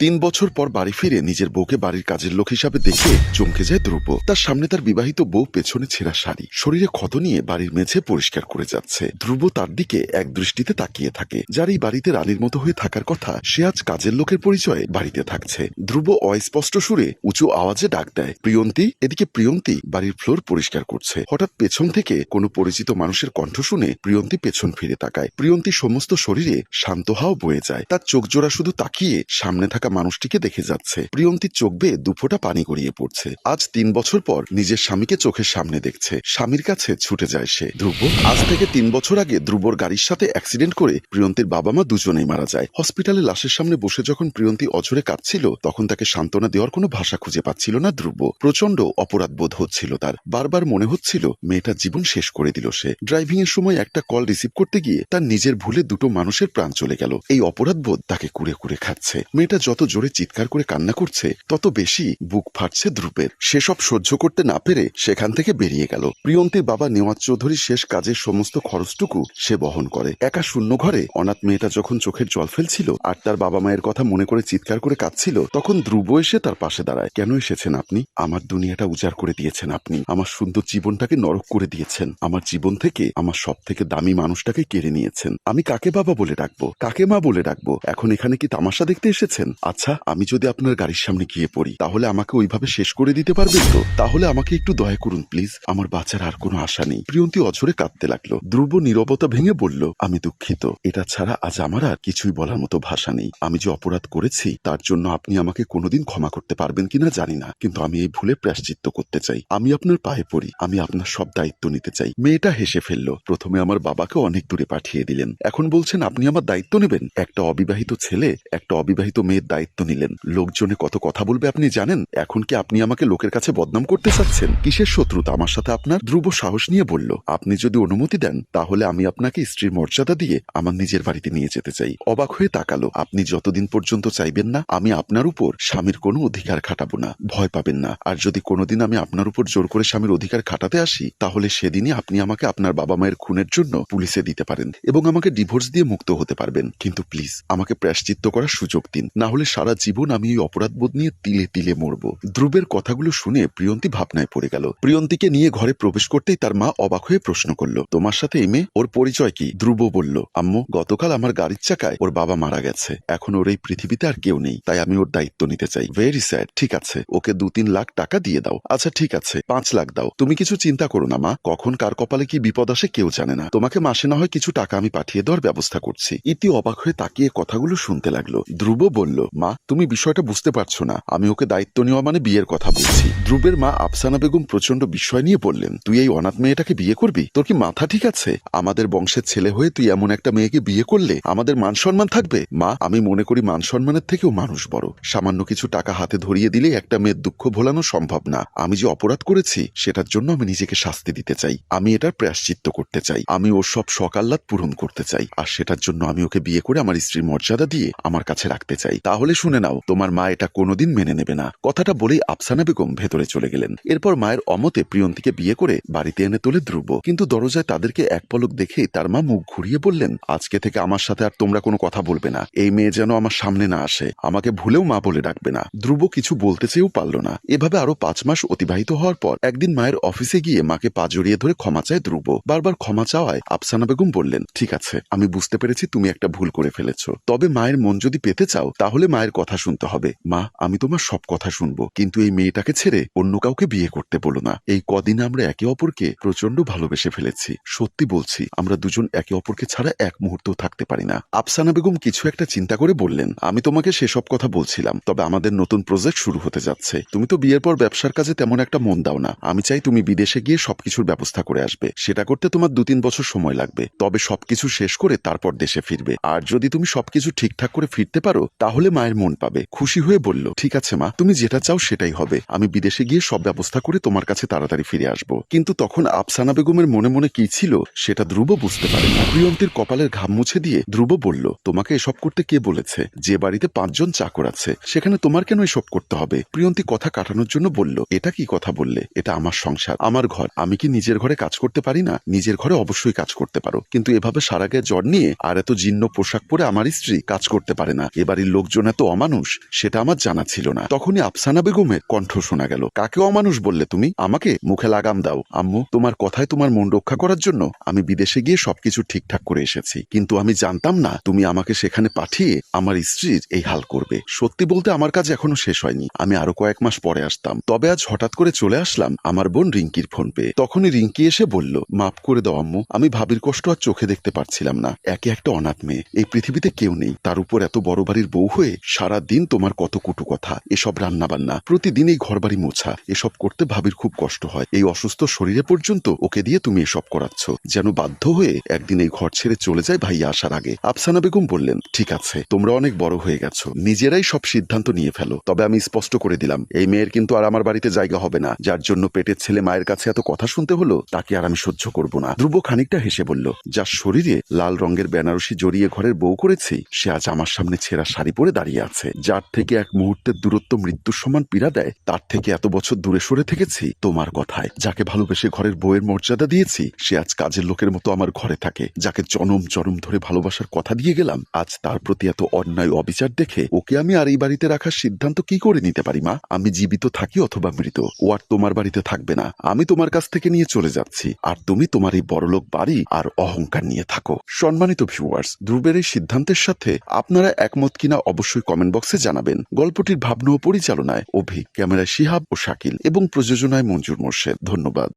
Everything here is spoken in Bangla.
তিন বছর পর বাড়ি ফিরে নিজের বউকে বাড়ির কাজের লোক হিসাবে দেখে চমকে যায় ধ্রুব তার সামনে তার বিবাহিত বউ পেছনে ছেঁড়া শাড়ি। শরীরে ক্ষত নিয়ে বাড়ির মেঝে পরিষ্কার করে যাচ্ছে। ধ্রুব তার দিকে এক দৃষ্টিতে তাকিয়ে থাকে। যার এই বাড়িতে রানীর মতো হয়ে থাকার কথা সে আজ কাজের লোকের পরিচয়ে বাড়িতে থাকছে। ধ্রুব অস্পষ্ট সুরে উঁচু আওয়াজে ডাক দেয়। প্রিয়ন্তী, এদিকে প্রিয়ন্তী বাড়ির ফ্লোর পরিষ্কার করছে। হঠাৎ পেছন থেকে কোনো পরিচিত মানুষের কণ্ঠ শুনে প্রিয়ন্তী পেছন ফিরে তাকায়। প্রিয়ন্তী সমস্ত শরীরে শান্ত হাও বয়ে যায়। তার চোখ জোড়া শুধু তাকিয়ে সামনে থাকা মানুষটিকে দেখে যাচ্ছে। প্রিয়ন্তীর চোখ বেয়ে দুফোটা পানি গড়িয়ে পড়ছে। আজ তিন বছর পর নিজের স্বামীকে চোখের সামনে দেখছে। স্বামীর কাছে ছুটে যায় সে। ধ্রুব, আজ থেকে তিন বছর আগে ধ্রুবর গাড়ির সাথে অ্যাক্সিডেন্ট করে প্রিয়ন্তীর বাবা মা দুজনেই মারা যায়। হসপিটালে লাশের সামনে বসে যখন প্রিয়ন্তী অঝরে কাঁদছিল, তখন তাকে সান্ত্বনা দেওয়ার কোনো ভাষা খুঁজে পাচ্ছিল না ধ্রুব। প্রচণ্ড অপরাধ বোধ হচ্ছিল তার। বারবার মনে হচ্ছিল মেয়েটার জীবন শেষ করে দিল সে। ড্রাইভিং এর সময় একটা কল রিসিভ করতে গিয়ে তার নিজের ভুলে দুটো মানুষের প্রাণ চলে গেল। এই অপরাধ বোধ তাকে কুড়ে কুড়ে খাচ্ছে। মেয়েটা যত জোরে চিৎকার করে কান্না করছে, তত বেশি বুক ফাটছে ধ্রুবের। সেসব সহ্য করতে না পেরে সেখান থেকে বেরিয়ে গেল। প্রিয়ন্তীর বাবা নেওয়াজ চৌধুরী শেষ কাজের সমস্ত খরচটুকু সে বহন করে। একা শূন্য ঘরে অনাথ মেয়েটা যখন চোখের জল ফেলছিল আর তার বাবা মায়ের কথা মনে করে চিৎকার করে কাঁদছিল, তখন ধ্রুব এসে তার পাশে দাঁড়ায়। কেন এসেছেন আপনি? আমার দুনিয়াটা উজাড় করে দিয়েছেন আপনি। আমার সুন্দর জীবনটাকে নরক করে দিয়েছেন। আমার জীবন থেকে আমার সব থেকে দামি মানুষটাকে কেড়ে নিয়েছেন। আমি কাকে বাবা বলে ডাকবো? কাকে মা বলে ডাকবো? এখন এখানে কি তামাশা দেখতে এসেছেন? আচ্ছা আমি যদি আপনার গাড়ির সামনে গিয়ে পড়ি, তাহলে আমাকে ওইভাবে শেষ করে দিতে পারবেন তো? তাহলে আমাকে একটু দয়া করুন, প্লিজ। আমার বাচ্চার আর কোনো আশা নেই। প্রিয়ন্তী অঝরে কাঁদতে লাগল। ধ্রুব নীরবতা ভেঙে বলল, আমি দুঃখিত। এটা ছাড়া আজ আমার আর কিছুই বলার মতো ভাষা নেই। আমি যে অপরাধ করেছি, তার জন্য আপনি আমাকে কোনোদিন ক্ষমা করতে পারবেন কিনা জানি না। কিন্তু আমি এই ভুলে প্রায়শ্চিত্ত করতে চাই। আমি আপনার পায়ে পড়ি। আমি আপনার সব দায়িত্ব নিতে চাই। মেয়েটা হেসে ফেলল। প্রথমে আমার বাবাকে অনেক দূরে পাঠিয়ে দিলেন। এখন বলছেন, আপনি আমার দায়িত্ব নেবেন? একটা অবিবাহিত ছেলে, একটা অবিবাহিত মেয়ের দায়িত্ব নিলেন। লোকজনে কত কথা বলবে আপনি জানেন? এখন কি আপনি আমাকে লোকের কাছে বদনাম করতে চাচ্ছেন? কিসের শত্রুতা আমার সাথে আপনার ধ্রুব সাহস নিয়ে বলল, আপনি যদি অনুমতি দেন, তাহলে আমি আপনাকে স্ত্রীর মর্যাদা দিয়ে আমার নিজের বাড়িতে নিয়ে যেতে চাই। অবাক হয়ে তাকালো, আপনি যতদিন পর্যন্ত চাইবেন না, আমি আপনার উপর স্বামীর কোনো অধিকার খাটাবো না। ভয় পাবেন না। আর যদি কোনোদিন আমি আপনার উপর জোর করে স্বামীর অধিকার খাটাতে আসি, তাহলে সেদিনই আপনি আমাকে আপনার বাবা মায়ের খুনের জন্য পুলিশে দিতে পারেন এবং আমাকে ডিভোর্স দিয়ে মুক্ত হতে পারবেন। কিন্তু প্লিজ, আমাকে প্রায়শ্চিত্ত করার সুযোগ দিন। না হলে সারা জীবন আমি এই অপরাধবোধ নিয়ে তিলে তিলে মরব। ধ্রুবের কথাগুলো শুনে প্রিয়ন্তী ভাবনায় পড়ে গেল। প্রিয়ন্তীকে নিয়ে ঘরে প্রবেশ করতেই তার মা অবাক হয়ে প্রশ্ন করল, তোমার সাথে এই মেয়ে? ওর পরিচয় কি? ধ্রুব বলল, আম্মু, গতকাল আমার গাড়ির চাকায় ওর বাবা মারা গেছে। এখন ওর এই পৃথিবীতে আর কেউ নেই, তাই আমি ওর দায়িত্ব নিতে চাই। ভেরি স্যাড ঠিক আছে। ওকে দু তিন লাখ টাকা দিয়ে দাও। আচ্ছা ঠিক আছে, পাঁচ লাখ দাও। তুমি কিছু চিন্তা করো না, মা। কখন কার কপালে কি বিপদ আসে কেউ জানে না। তোমাকে মাসে না হয় কিছু টাকা আমি পাঠিয়ে দেওয়ার ব্যবস্থা করছি। ইতি অবাক হয়ে তাকিয়ে কথাগুলো শুনতে লাগল। ধ্রুব বলল মা, তুমি বিষয়টা বুঝতে পারছ না। আমি ওকে দায়িত্ব নেওয়া মানে বিয়ের কথা বলছি। ধ্রুবের মা আফসানা বেগম প্রচণ্ড বিস্ময় নিয়ে বললেন, তুই এই অনাথ মেয়েটাকে বিয়ে করবি? তোর কি মাথা ঠিক আছে? আমাদের বংশের ছেলে হয়ে তুই এমন একটা মেয়েকে বিয়ে করলে আমাদের মান সম্মান থাকবে? মা, আমি মনে করি মান সম্মানের থেকেও মানুষ বড়। সামান্য কিছু টাকা হাতে ধরিয়ে দিলে একটা মেয়ের দুঃখ ভোলানো সম্ভব না। আমি যে অপরাধ করেছি, সেটার জন্য আমি নিজেকে শাস্তি দিতে চাই। আমি এটার প্রায়শ্চিত্ত করতে চাই। আমি ওর সব সকাল্লাদ পূরণ করতে চাই। আর সেটার জন্য আমি ওকে বিয়ে করে আমার স্ত্রীর মর্যাদা দিয়ে আমার কাছে রাখতে চাই। তাহলে শুনে নাও, তোমার মা এটা কোনোদিন মেনে নেবে না। কথাটা বলেই আফসানা বেগম ভেতরে চলে গেলেন। এরপর মায়ের অমতে প্রিয়ন্তীকে বিয়ে করে বাড়িতে এনে তোলে ধ্রুব। কিন্তু দরজায় তাদেরকে এক পলক দেখেই তার মা মুখ ঘুরিয়ে বললেন, আজকে থেকে আমার সাথে আর তোমরা কোনো কথা বলবে না। এই মেয়ে যেন আমার সামনে না আসে। আমাকে ভুলেও মা বলে ডাকবে না। ধ্রুব কিছু বলতে চেয়েও পারল না। এভাবে আরও পাঁচ মাস অতিবাহিত হওয়ার পর একদিন মায়ের অফিসে গিয়ে মাকে পা জড়িয়ে ধরে ক্ষমা চায় ধ্রুব। বারবার ক্ষমা চাওয়ায় আফসানা বেগম বললেন, ঠিক আছে, আমি বুঝতে পেরেছি তুমি একটা ভুল করে ফেলেছ। তবে মায়ের মন যদি পেতে চাও, তাহলে মায়ের কথা শুনতে হবে। মা, আমি তোমার সব কথা শুনব, কিন্তু এই মেয়েটাকে ছেড়ে অন্য কাউকে বিয়ে করতে বলো না। এই কদিনে আমরা একে অপরকে প্রচণ্ড ভালোবেসে ফেলেছি। সত্যি বলছি, আমরা দুজন একে অপরকে ছাড়া এক মুহূর্ত থাকতে পারি না। আফসানা বেগম কিছু একটা চিন্তা করে বললেন, আমি তোমাকে সেসব কথা বলছিলাম, তবে আমাদের নতুন প্রজেক্ট শুরু হতে যাচ্ছে। তুমি তো বিয়ের পর ব্যবসার কাজে তেমন একটা মন দাও না। আমি চাই তুমি বিদেশে গিয়ে সবকিছুর ব্যবস্থা করে আসবে। সেটা করতে তোমার দু তিন বছর সময় লাগবে। তবে সবকিছু শেষ করে তারপর দেশে ফিরবে। আর যদি তুমি সবকিছু ঠিকঠাক করে ফিরতে পারো, তাহলে মায়ের মন পাবে। খুশি হয়ে বলল, ঠিক আছে মা, তুমি যেটা চাও সেটাই হবে। আমি বিদেশে গিয়ে সব ব্যবস্থা করে তোমার কাছে তাড়াতাড়ি ফিরে আসব। কিন্তু তখন আফসানা বেগমের মনে মনে কি ছিল, সেটা ধ্রুব বুঝতে পারে না। প্রিয়ন্তীর কপালের ঘাম মুছে দিয়ে ধ্রুব বলল, তোমাকে এসব করতে কে বলেছে? যে বাড়িতে পাঁচজন চাকর আছে, সেখানে তোমার কেন এসব করতে হবে? প্রিয়ন্তী কথা কাটানোর জন্য বলল, এটা কি কথা বললে? এটা আমার সংসার, আমার ঘর। আমি কি নিজের ঘরে কাজ করতে পারি না? নিজের ঘরে অবশ্যই কাজ করতে পারো। কিন্তু এভাবে সারা গায়ে জ্বর নিয়ে আর এত জীর্ণ পোশাক পরে আমার স্ত্রী কাজ করতে পারে না। এবাড়ির লোকজন এত অমানুষ, সেটা আমার জানা ছিল না। তখনই আফসানা বেগমের কণ্ঠ শোনা গেল। কাকে অমানুষ বললে তুমি? আমাকে মুখে লাগাম দাও। আম্মু, তোমার কথায় তোমার মন রক্ষা করার জন্য আমি বিদেশে গিয়ে সবকিছু ঠিকঠাক করে এসেছি। কিন্তু আমি জানতাম না তুমি আমাকে সেখানে পাঠিয়ে আমার স্ত্রীর এই হাল করবে। সত্যি বলতে আমার কাজ এখনও শেষ হয়নি। আমি আরও কয়েক মাস পরে আসতাম। তবে আজ হঠাৎ করে চলে আসলাম আমার বোন রিঙ্কির ফোন পেয়ে। তখনই রিঙ্কি এসে বলল, মাফ করে দাও আম্মু, আমি ভাবির কষ্ট আর চোখে দেখতে পারছিলাম না। একে একটা অনাথ মেয়ে। এই পৃথিবীতে কেউ নেই। তার উপর এত বড় বাড়ির বউ হয়ে সারা দিন তোমার কত কুটু কথা, এসব রান্না বান্না প্রতিদিন এই ঘর বাড়ি মোছা, এসব করতে ভাবির খুব কষ্ট হয়। এই অসুস্থ শরীরে পর্যন্ত ওকে দিয়ে তুমি এসব করাচ্ছ। যেন বাধ্য হয়ে একদিন এই ঘর ছেড়ে চলে যায় ভাইয়া আসার আগে। আফসানা বেগম বললেন, ঠিক আছে, তোমরা অনেক বড় হয়ে গেছো, নিজেরাই সব সিদ্ধান্ত নিয়ে ফেলো। তবে আমি স্পষ্ট করে দিলাম, এই মেয়ের কিন্তু আর আমার বাড়িতে জায়গা হবে না। যার জন্য পেটের ছেলে মায়ের কাছে এত কথা শুনতে হলো, তাকে আর আমি সহ্য করব না। ধ্রুব খানিকটা হেসে বলল, যার শরীরে লাল রঙের বেনারসি জড়িয়ে ঘরের বউ করেছি, সে আজ আমার সামনে ছেঁড়া শাড়ি পরে দাঁড়িয়ে আছে। যার থেকে এক মুহূর্তের দূরত্ব মৃত্যুর সমান পীড়া দেয়, তার থেকে এত বছর দূরে সরে থেকেছি তোমার কথায়। যাকে ভালোবেসে ঘরের বউয়ের মর্যাদা দিয়েছি, সে আজ কাজের লোকের মতো আমার ঘরে থাকে। যাকে জনম জনম ধরে ভালোবাসার কথা দিয়ে গেলাম, আজ তার প্রতি এত অন্যায় অবিচার দেখে ওকে আমি আর এই বাড়িতে রাখার সিদ্ধান্ত কি করে নিতে পারি, মা? আমি জীবিত থাকি অথবা মৃত, ও আর তোমার বাড়িতে থাকবে না। আমি তোমার কাছ থেকে নিয়ে চলে যাচ্ছি, আর তুমি তোমার এই বড়লোক বাড়ি আর অহংকার নিয়ে থাকো। সম্মানিত ভিউয়ার্স ধ্রুবের এই সিদ্ধান্তের সাথে আপনারা একমত কিনা অবশ্যই কমেন্ট বক্সে জানাবেন। গল্পটির ভাবনা ও পরিচালনায় অভি, ক্যামেরায় শিহাব ও শাকিল এবং প্রযোজনায় মঞ্জুর মোর্শেদ। ধন্যবাদ।